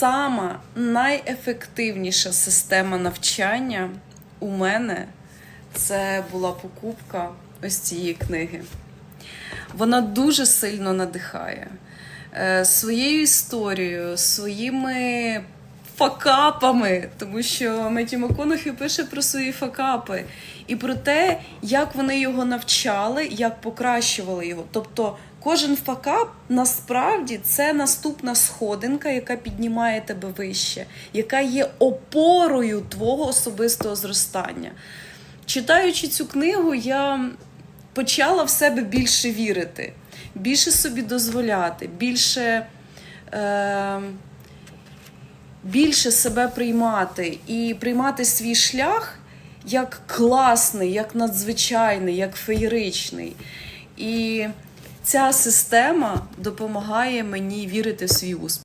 сама найефективніша система навчання у мене це була покупка ось цієї книги. Вона дуже сильно надихає Е, своєю історією, своїми факапами, тому що Меті МакКонахі пише про свої факапи і про те, як вони його навчали, як покращували його. Тобто кожен факап насправді це наступна сходинка, яка піднімає тебе вище, яка є опорою твого особистого зростання. Читаючи цю книгу, я почала в себе більше вірити, більше собі дозволяти, більше, е, більше себе приймати і приймати свій шлях як класний, як надзвичайний, як феєричний. І ця система допомагає мені вірити в свій успіх.